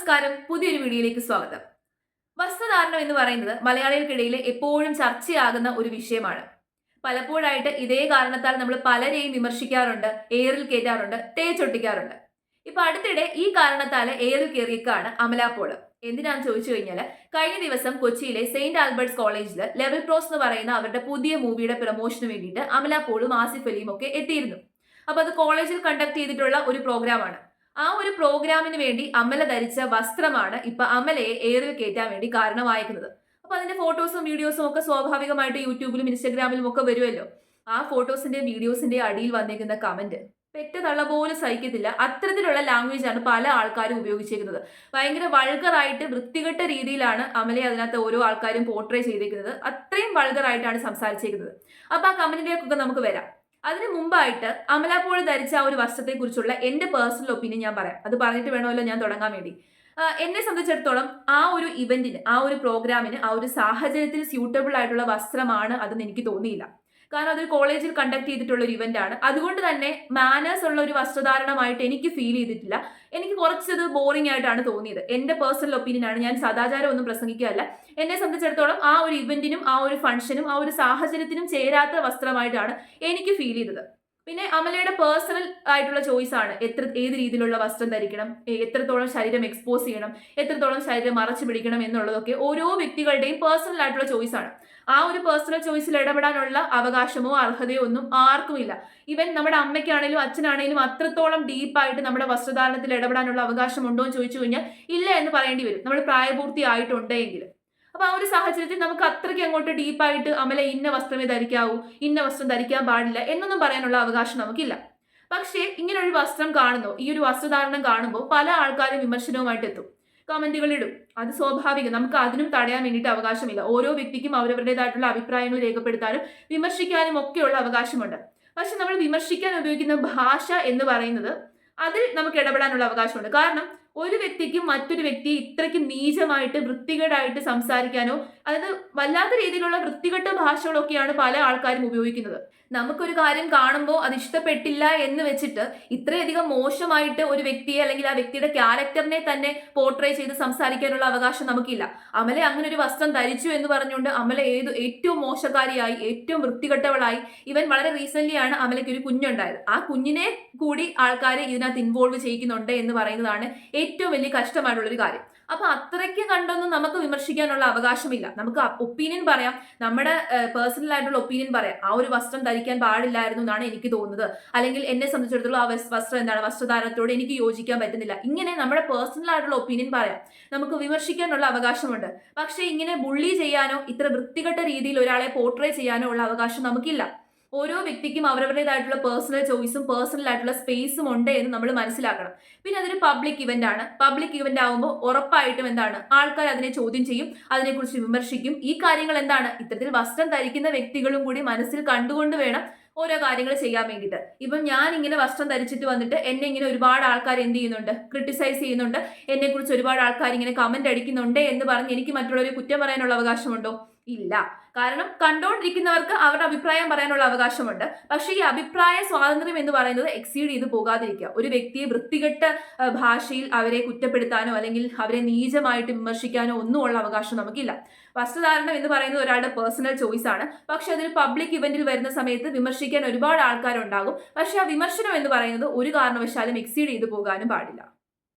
നമസ്കാരം. പുതിയൊരു വീഡിയോയിലേക്ക് സ്വാഗതം. വസ്ത്രധാരണം എന്ന് പറയുന്നത് മലയാളികൾക്കിടയിൽ എപ്പോഴും ചർച്ചയാകുന്ന ഒരു വിഷയമാണ്. പലപ്പോഴായിട്ട് ഇതേ കാരണത്താൽ നമ്മൾ പലരെയും വിമർശിക്കാറുണ്ട് എയറിൽ കയറ്റാറുണ്ട് തേച്ചൊട്ടിക്കാറുണ്ട് ഇപ്പൊ അടുത്തിടെ ഈ കാരണത്താൽ ഏറിൽ കയറിയേക്കാണ് അമലാപ്പോൾ എന്തിനാന്ന് ചോദിച്ചു കഴിഞ്ഞാൽ കഴിഞ്ഞ ദിവസം കൊച്ചിയിലെ സെയിന്റ് ആൽബർട്ട്സ് കോളേജിൽ ലെവൽ ക്രോസ് എന്ന് പറയുന്ന അവരുടെ പുതിയ മൂവിയുടെ പ്രൊമോഷന് വേണ്ടിയിട്ട് അമലാപ്പോളും ആസിഫ് അലിയും ഒക്കെ എത്തിയിരുന്നു. അപ്പൊ അത് കോളേജിൽ കണ്ടക്ട് ചെയ്തിട്ടുള്ള ഒരു പ്രോഗ്രാമാണ്. ആ ഒരു പ്രോഗ്രാമിന് വേണ്ടി അമല ധരിച്ച വസ്ത്രമാണ് ഇപ്പൊ അമലയെ എയറിൽ കയറ്റാൻ വേണ്ടി കാരണമായിരിക്കുന്നത് അപ്പൊ അതിന്റെ ഫോട്ടോസും വീഡിയോസും ഒക്കെ സ്വാഭാവികമായിട്ട് യൂട്യൂബിലും ഇൻസ്റ്റാഗ്രാമിലും ഒക്കെ വരുമല്ലോ ആ ഫോട്ടോസിന്റെ വീഡിയോസിന്റെ അടിയിൽ വന്നിരിക്കുന്ന കമന്റ്. പെറ്റ തള്ള പോലും സഹിക്കത്തില്ല. അത്തരത്തിലുള്ള ലാംഗ്വേജ് ആണ് പല ആൾക്കാരും ഉപയോഗിച്ചിരിക്കുന്നത് ഭയങ്കര വൾഗറായിട്ട് വൃത്തികെട്ട രീതിയിലാണ് അമലയെ അതിനകത്ത് ഓരോ ആൾക്കാരും പോർട്രേ ചെയ്തിരിക്കുന്നത് അത്രയും വൾഗറായിട്ടാണ് സംസാരിച്ചിരിക്കുന്നത് അപ്പൊ ആ കമന്റിലേക്കൊക്കെ നമുക്ക് വരാം. അതിന് മുമ്പായിട്ട് അമലാപ്പോഴ് ധരിച്ച ആ ഒരു വസ്ത്രത്തെക്കുറിച്ചുള്ള എന്റെ പേഴ്സണൽ ഒപ്പീനിയൻ ഞാൻ പറയാം. അത് പറഞ്ഞിട്ട് വേണമല്ലോ ഞാൻ തുടങ്ങാൻ വേണ്ടി. എന്നെ സംബന്ധിച്ചിടത്തോളം ആ ഒരു ഇവന്റിന് ആ ഒരു പ്രോഗ്രാമിന് ആ ഒരു സാഹചര്യത്തിൽ സ്യൂട്ടബിൾ ആയിട്ടുള്ള വസ്ത്രമാണ് അതെന്ന് എനിക്ക് തോന്നിയില്ല. കാരണം അതൊരു കോളേജിൽ കണ്ടക്ട് ചെയ്തിട്ടുള്ള ഒരു ഇവന്റ് ആണ്. അതുകൊണ്ട് തന്നെ മാനേഴ്സ് ഉള്ള ഒരു വസ്ത്രധാരണമായിട്ട് എനിക്ക് ഫീൽ ചെയ്തിട്ടില്ല. എനിക്ക് കുറച്ചത് ബോറിംഗ് ആയിട്ടാണ് തോന്നിയത്. എന്റെ പേഴ്സണൽ ഒപ്പീനിയൻ ആണ്. ഞാൻ സദാചാരം ഒന്നും പ്രസംഗിക്കുകയല്ല. എന്നെ സംബന്ധിച്ചിടത്തോളം ആ ഒരു ഇവന്റിനും ആ ഒരു ഫംഗ്ഷനും ആ ഒരു സാഹചര്യത്തിനും ചേരാത്ത വസ്ത്രമായിട്ടാണ് എനിക്ക് ഫീൽ ചെയ്തത്. പിന്നെ അമലയുടെ പേഴ്സണൽ ആയിട്ടുള്ള ചോയ്സ് ആണ്. എത്ര ഏത് രീതിയിലുള്ള വസ്ത്രം ധരിക്കണം എത്രത്തോളം ശരീരം എക്സ്പോസ് ചെയ്യണം എത്രത്തോളം ശരീരം മറച്ചു പിടിക്കണം എന്നുള്ളതൊക്കെ ഓരോ വ്യക്തികളുടെയും പേഴ്സണൽ ആയിട്ടുള്ള ചോയ്സ് ആണ്. ആ ഒരു പേഴ്സണൽ ചോയ്സിൽ ഇടപെടാനുള്ള അവകാശമോ അർഹതയോ ഒന്നും ആർക്കുമില്ല. ഇവൻ നമ്മുടെ അമ്മയ്ക്കാണെങ്കിലും അച്ഛനാണെങ്കിലും അത്രത്തോളം ഡീപ്പായിട്ട് നമ്മുടെ വസ്ത്രധാരണത്തിൽ ഇടപെടാനുള്ള അവകാശം ഉണ്ടോ എന്ന് ചോദിച്ചു കഴിഞ്ഞാൽ ഇല്ല എന്ന് പറയേണ്ടി വരും. നമ്മൾ പ്രായപൂർത്തി പ്രായപൂർത്തിയായിട്ടുണ്ടെങ്കിൽ. അപ്പൊ ആ ഒരു സാഹചര്യത്തിൽ നമുക്ക് അത്രയ്ക്ക് അങ്ങോട്ട് ഡീപ്പായിട്ട് അമല ഇന്ന വസ്ത്രമേ ധരിക്കാവൂ ഇന്ന വസ്ത്രം ധരിക്കാൻ പാടില്ല എന്നൊന്നും പറയാനുള്ള അവകാശം നമുക്കില്ല. പക്ഷേ ഇങ്ങനെ ഒരു വസ്ത്രം കാണുന്നു ഈ ഒരു വസ്ത്രധാരണം കാണുമ്പോൾ പല ആൾക്കാരും വിമർശനവുമായിട്ട് എത്തും. കമന്റുകൾ ഇടും. അത് സ്വാഭാവികം. നമുക്ക് അതിനും തടയാൻ വേണ്ടിയിട്ട് അവകാശമില്ല. ഓരോ വ്യക്തിക്കും അവരവരുടേതായിട്ടുള്ള അഭിപ്രായങ്ങൾ രേഖപ്പെടുത്താനും വിമർശിക്കാനും ഒക്കെയുള്ള അവകാശമുണ്ട്. പക്ഷെ നമ്മൾ വിമർശിക്കാൻ ഉപയോഗിക്കുന്ന ഭാഷ എന്ന് പറയുന്നത് അതിൽ നമുക്ക് ഇടപെടാനുള്ള അവകാശമുണ്ട്. കാരണം ഒരു വ്യക്തിക്കും മറ്റൊരു വ്യക്തി ഇത്രയ്ക്ക് നീചമായിട്ട് വൃത്തികേടായിട്ട് സംസാരിക്കാനോ അതായത് വല്ലാത്ത രീതിയിലുള്ള വൃത്തികെട്ട ഭാഷകളൊക്കെയാണ് പല ആൾക്കാരും ഉപയോഗിക്കുന്നത്. നമുക്കൊരു കാര്യം കാണുമ്പോൾ അത് ഇഷ്ടപ്പെട്ടില്ല എന്ന് വെച്ചിട്ട് ഇത്രയധികം മോശമായിട്ട് ഒരു വ്യക്തിയെ അല്ലെങ്കിൽ ആ വ്യക്തിയുടെ ക്യാരക്ടറിനെ തന്നെ പോർട്രേ ചെയ്ത് സംസാരിക്കാനുള്ള അവകാശം നമുക്കില്ല. അമലെ അങ്ങനെ ഒരു വസ്ത്രം ധരിച്ചു എന്ന് പറഞ്ഞുകൊണ്ട് അമലെ ഏത് ഏറ്റവും മോശക്കാരിയായി ഏറ്റവും വൃത്തികെട്ടവളായി ഇവൻ വളരെ റീസെന്റ് ആണ് അമലയ്ക്ക് ഒരു കുഞ്ഞുണ്ടായത്. ആ കുഞ്ഞിനെ കൂടി ആൾക്കാർ ഇതിനകത്ത് ഇൻവോൾവ് ചെയ്യിക്കുന്നുണ്ട് എന്ന് പറയുന്നതാണ് ഏറ്റവും വലിയ കഷ്ടമായിട്ടുള്ള ഒരു കാര്യം. അപ്പൊ അത്രയ്ക്ക് കണ്ടൊന്നും നമുക്ക് വിമർശിക്കാനുള്ള അവകാശമില്ല. നമുക്ക് ഒപ്പീനിയൻ പറയാം. നമ്മുടെ പേഴ്സണൽ ആയിട്ടുള്ള ഒപ്പീനിയൻ പറയാം. ആ ഒരു വസ്ത്രം ധരിക്കാൻ പാടില്ലായിരുന്നു എന്നാണ് എനിക്ക് തോന്നുന്നത്. അല്ലെങ്കിൽ എന്നെ സംബന്ധിച്ചിടത്തോളം ആ വസ്- വസ്ത്രം എന്താണ് വസ്ത്രധാരണത്തോട് എനിക്ക് യോജിക്കാൻ പറ്റുന്നില്ല. ഇങ്ങനെ നമ്മുടെ പേഴ്സണൽ ആയിട്ടുള്ള ഒപ്പീനിയൻ പറയാം. നമുക്ക് വിമർശിക്കാനുള്ള അവകാശമുണ്ട്. പക്ഷേ ഇങ്ങനെ ബുള്ളി ചെയ്യാനോ ഇത്ര വൃത്തികെട്ട രീതിയിൽ ഒരാളെ പോർട്രേ ചെയ്യാനോ ഉള്ള അവകാശം നമുക്കില്ല. ഓരോ വ്യക്തിക്കും അവരവരുടേതായിട്ടുള്ള പേഴ്സണൽ ചോയ്സും പേഴ്സണൽ ആയിട്ടുള്ള സ്പേസും ഉണ്ട് എന്ന് നമ്മൾ മനസ്സിലാക്കണം. പിന്നെ അതൊരു പബ്ലിക് ഇവന്റ് ആണ്. പബ്ലിക് ഇവന്റ് ആകുമ്പോൾ ഉറപ്പായിട്ടും എന്താണ്? ആൾക്കാർ അതിനെ ചോദ്യം ചെയ്യും അതിനെക്കുറിച്ച് വിമർശിക്കും. ഈ കാര്യങ്ങൾ എന്താണ്? ഇത്തരത്തിൽ വസ്ത്രം ധരിക്കുന്ന വ്യക്തികളും കൂടി മനസ്സിൽ കണ്ടുകൊണ്ട് വേണം ഓരോ കാര്യങ്ങൾ ചെയ്യാൻ വേണ്ടിയിട്ട്. ഇപ്പം ഞാൻ ഇങ്ങനെ വസ്ത്രം ധരിച്ചിട്ട് വന്നിട്ട് എന്നെ ഇങ്ങനെ ഒരുപാട് ആൾക്കാർ എന്ത് ചെയ്യുന്നുണ്ട്? ക്രിട്ടിസൈസ് ചെയ്യുന്നുണ്ട്. എന്നെക്കുറിച്ച് ഒരുപാട് ആൾക്കാർ ഇങ്ങനെ കമന്റ് അടിക്കുന്നുണ്ട് എന്ന് പറഞ്ഞ് എനിക്ക് മറ്റുള്ളവരെ കുറ്റം പറയാനുള്ള അവകാശമുണ്ടോ? ഇല്ല. കാരണം കണ്ടുകൊണ്ടിരിക്കുന്നവർക്ക് അവരുടെ അഭിപ്രായം പറയാനുള്ള അവകാശമുണ്ട്. പക്ഷേ ഈ അഭിപ്രായ സ്വാതന്ത്ര്യം എന്ന് പറയുന്നത് എക്സീഡ് ചെയ്ത് പോകാതിരിക്കുക. ഒരു വ്യക്തിയെ വൃത്തികെട്ട ഭാഷയിൽ അവരെ കുറ്റപ്പെടുത്താനോ അല്ലെങ്കിൽ അവരെ നീചമായിട്ട് വിമർശിക്കാനോ ഒന്നും ഉള്ള അവകാശം നമുക്കില്ല. വസ്ത്രധാരണം എന്ന് പറയുന്നത് ഒരാളുടെ പേഴ്സണൽ ചോയ്സ് ആണ്. പക്ഷെ അതൊരു പബ്ലിക് ഇവന്റിൽ വരുന്ന സമയത്ത് വിമർശിക്കാൻ ഒരുപാട് ആൾക്കാരുണ്ടാകും. പക്ഷെ ആ വിമർശനം എന്ന് പറയുന്നത് ഒരു കാരണവശാലും എക്സീഡ് ചെയ്തു പോകാനും പാടില്ല.